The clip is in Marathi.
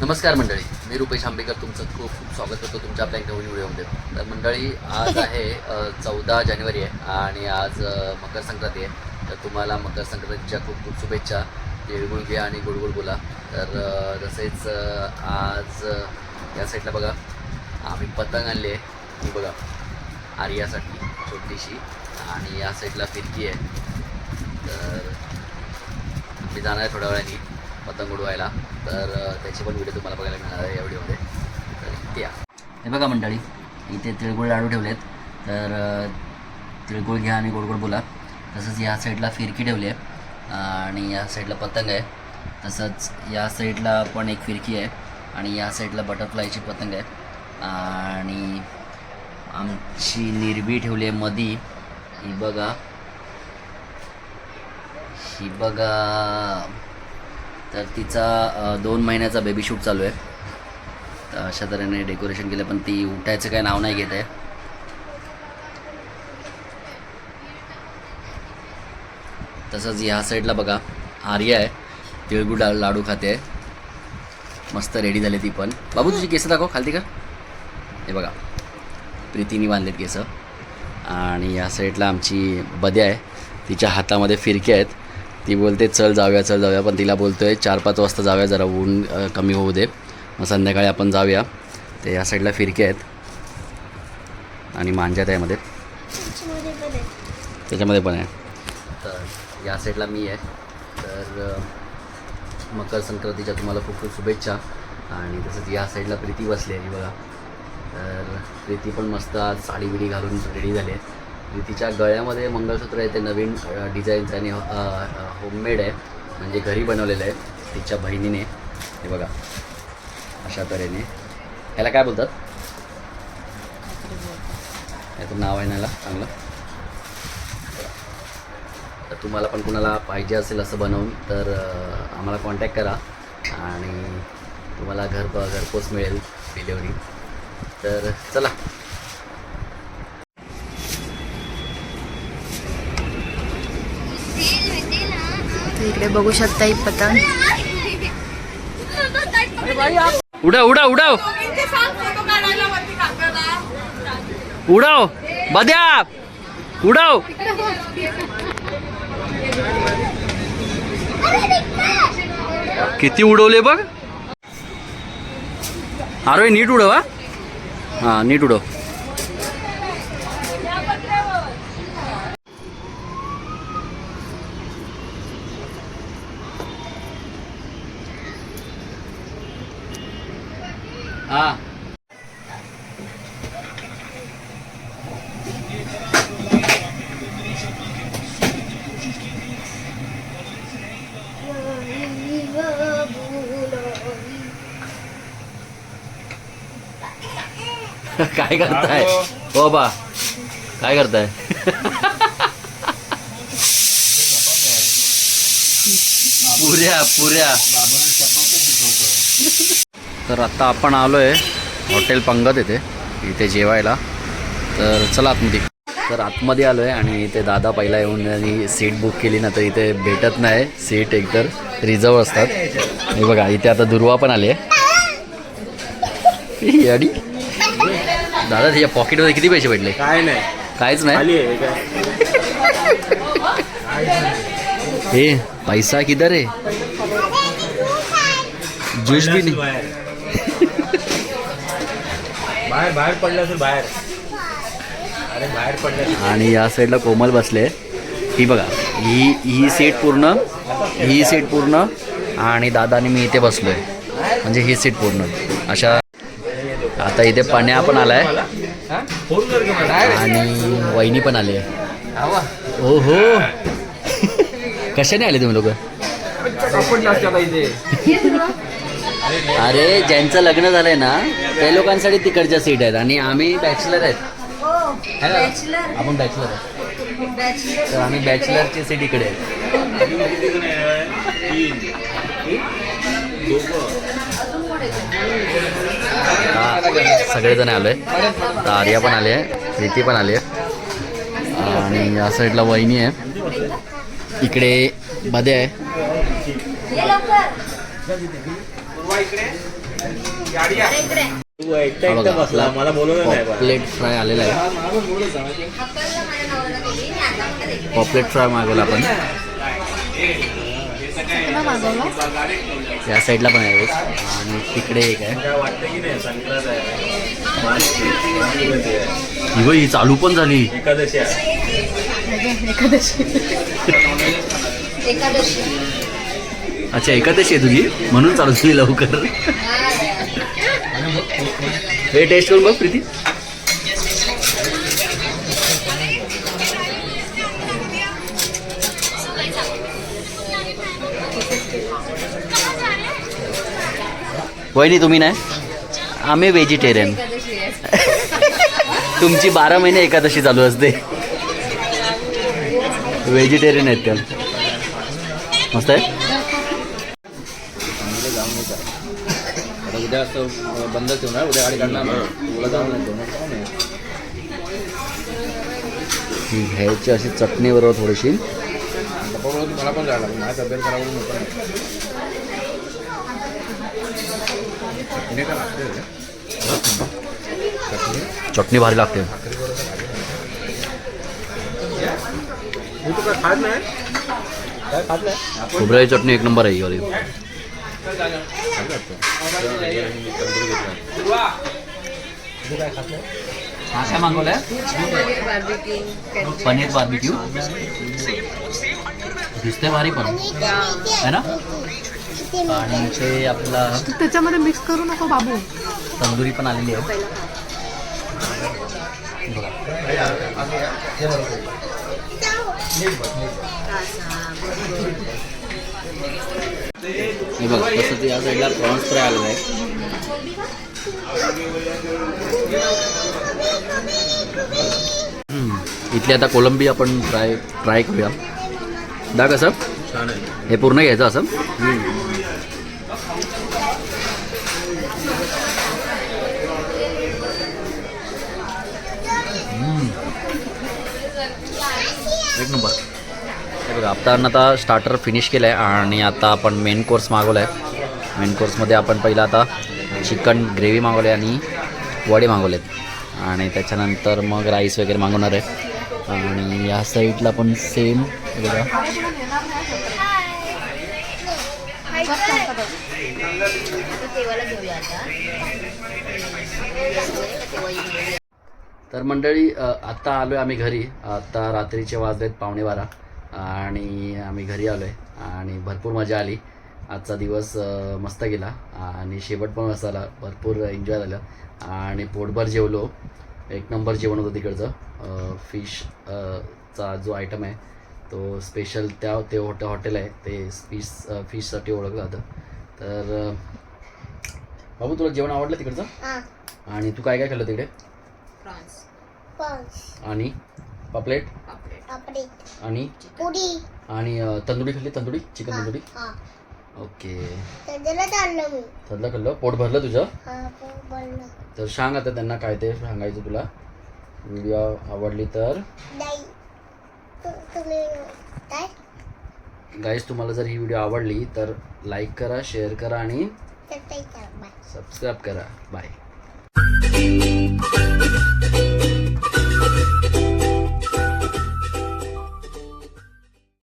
नमस्कार मंडळी मी रुपेश आंबेकर तुमचं खूप खूप स्वागत करतो तुमच्या आपल्या एक नवीन व्हिडिओमध्ये. तर मंडळी आज आहे चौदा जानेवारी आहे आणि आज मकर संक्रांती आहे. तर तुम्हाला मकर संक्रांतीच्या खूप खूप शुभेच्छा. तिळगुळ घ्या आणि गुडगुड बोला. तर तसेच आज या साईडला बघा आम्ही पतंग आणली आहे. ती बघा आर्यासाठी छोटीशी आणि या साईडला फिरकी आहे. तर मी जाणार आहे थोड्या वेळाने. पतंग उडवायला तर त्याची पण व्हिडिओ तुम्हाला बघायला मिळणार आहे या व्हिडिओमध्ये. तर या. हे बघा मंडळी इथे तिळगुळ लाडू ठेवलेत. तर तिळगुळ घ्या आणि गोडगोड बोला. तसंच या साईडला फिरकी ठेवली आहे आणि या साईडला पतंग आहे. तसंच या साईडला पण एक फिरकी आहे आणि या साईडला बटरफ्लायची पतंग आहे. आणि आमची निर्बी ठेवली आहे मधी. ही बघा. ही बघा. तर तिचा दोन महिन्याचा बेबी शूट चालू आहे. तर अशा तऱ्हेने डेकोरेशन केलं पण ती उठायचं काय नाव नाही घेत आहे. तसंच ह्या साईडला बघा आर्या आहे. तिळगुळ लाडू खाते आहे. मस्त रेडी झाली ती पण. बाबू तुझी केस दाखव खालती का? हे बघा. प्रीतीने बांधलेत केसं. आणि या साईडला आमची बद्या आहे. तिच्या हातामध्ये फिरके आहेत. ती बोलते चल जाऊया चल जाऊया. पण तिला बोलतोय चार पाच वाजता जाऊया जरा ऊन कमी होऊ दे. मग संध्याकाळी आपण जाऊया. ते या साईडला फिरके आहेत. आणि मांजा त्यामध्ये त्याच्यामध्ये पण आहे. तर या साईडला मी आहे. तर मकर संक्रांतीच्या तुम्हाला खूप खूप शुभेच्छा. आणि तसंच या साईडला प्रीती बसली आहे बघा. तर प्रीती पण मस्त आज साडी बिडी घालून रेडी झाली आहे. तिच्या गळ्यामध्ये मंगळसूत्र आहे ते नवीन डिझाईनचं आणि होममेड आहे. म्हणजे घरी बनवलेलं आहे तिच्या बहिणीने. हे बघा. अशा तऱ्हेने. ह्याला काय बोलतात? याचं नाव आहे ना याला? चांगलं. तर तुम्हाला पण कुणाला पाहिजे असेल असं बनवून तर आम्हाला कॉन्टॅक्ट करा. आणि तुम्हाला घर घरपोच मिळेल डिलेवरी तर चला. इकडे बघू शकता ही पतंग. उडाव उडाव उडाव. उडाव बद्या. उडाव. किती उडवले बघ. अरे नीट उडव हा नीट उडव. हा. काय करताय? हो बा. काय करताय? पुऱ्या पुऱ्या. तर आत्ता आपण आलो आहे हॉटेल पंगत येथे इथे जेवायला. तर चला आतमध्ये. तर आतमध्ये आलो आहे आणि इथे दादा पहिला येऊन आणि सीट बुक केली ना तर इथे भेटत नाही. सीट एकतर रिझर्व असतात. हे बघा इथे आता दुर्वा पण आली आहे. अडी दादा त्याच्या पॉकेटमध्ये किती पैसे भेटले? काय नाही. काहीच नाही? आहे हे पैसा किधर है ज्यूस भी नहीं. बाहेर बाहेर पडलं असेल बाहेर. अरे बाहेर पडलं. आणि या साईडला कोमल बसले. ही बघा ही ही सीट पूर्ण ही सीट पूर्ण आणि दादा आणि मी इथे बसलोय. म्हणजे ही सीट पूर्ण. अशा आता इथे पण्या पण आलाय. हा? आणि वहिनी पण आली. आहे ओ हो कशाने आले तुम्ही लोक अरे ज्यांचं लग्न झालंय ना त्या लोकांसाठी तिकडच्या सीट आहेत आणि आम्ही बॅचलर आहेत. है? आपण बॅचलर आहे तर आम्ही बॅचलरची सीट इकडे आहे आता सगळेजण आलोय. तर आर्या पण आले आहे प्रीती पण आली आहे. आणि या साईडला वहिनी आहे. इकडे मध्ये आहे. पॉपलेट फ्राय आलेला आहे. पॉपलेट फ्राय मागवला आपण. या साईडला पण आहे एक. आणि तिकडे एक आहे. माझी ही ही चालू पण झाली. एकादशी आहे. अच्छा एकादशी आहे तुझी? म्हणून चालू तुझी लवकर. हे टेस्ट करून बघ प्रीती. वहिनी तुम्ही नाही? आम्ही व्हेजिटेरियन तुमची बारा महिने एकादशी चालू असते. व्हेजिटेरियन आहेत त्या. मस्त आहे? उद्या असं बंद ठेवणार उद्या गाडी काढणार तुला जाऊन नाही ही घ्यायची अशी चटणी बरोबर थोडीशी मला पण जायला लागेल माझी तब्येत खराब होऊन नाही. चटणी लागते. भारी लागते. खोबऱ्याची चटणी एक नंबर आहे वाली. हा काय मागवलाय? पनीर बार्बिक्यू दिसते भारी पण. है ना? आणि ते आपला त्याच्यामध्ये मिक्स करू नको बाबू. तंदुरी पण आलेली आहे. बघा. हे बघा तसं ते या साईडला प्रॉन्स फ्राय आलेला आहे. इथली आता कोलंबी आपण ट्राय ट्राय करूया. दा कसं? छान आहे. हे पूर्ण घ्यायचं असं. एक नंबर. बघा आता आता स्टार्टर फिनिश केलं आहे आणि आता आपण मेन कोर्स मागवला आहे मेन कोर्समध्ये आपण पहिला आता चिकन ग्रेव्ही मागवले आणि वडे मागवलेत. आणि त्याच्यानंतर मग राईस वगैरे मागवणार आहे. आणि या साईडला पण सेम बघा. तर मंडळी आत्ता आलो आहे आम्ही घरी. आत्ता रात्रीचे वाजलेत पावणे बारा. आणि आम्ही घरी आलो आहे आणि भरपूर मजा आली. आजचा दिवस मस्त गेला. आणि शेवट पण मस्त आला भरपूर एन्जॉय झालं. आणि पोटभर जेवलो. एक नंबर जेवण होतं तिकडचं. फिश चा जो आयटम आहे तो स्पेशल त्या ते हॉटे हॉटेल आहे. ते फिश फिशसाठी ओळखलं जातं. तर बाबू तुला जेवण आवडलं तिकडचं? आणि तू काय काय खाल्लं तिकडे? आणि पापलेट. आणि? पुडी आणि अ, तंदुरी खाल्ली? तंदुरी? चिकन तंदुरी? हा. ओके. त्याला चाललो मी. तसलं खाल्लं? पोट भरलं तुझं? हा बोललो तर सांग आता त्यांना काय ते सांगायचं तुला. व्हिडिओ आवडली तर. नाही. तू- तुम्ही काय? गाईज तुम्हाला जर ही व्हिडिओ आवडली तर लाईक करा शेअर करा आणि तर ते बाय सबस्क्राईब करा. बाय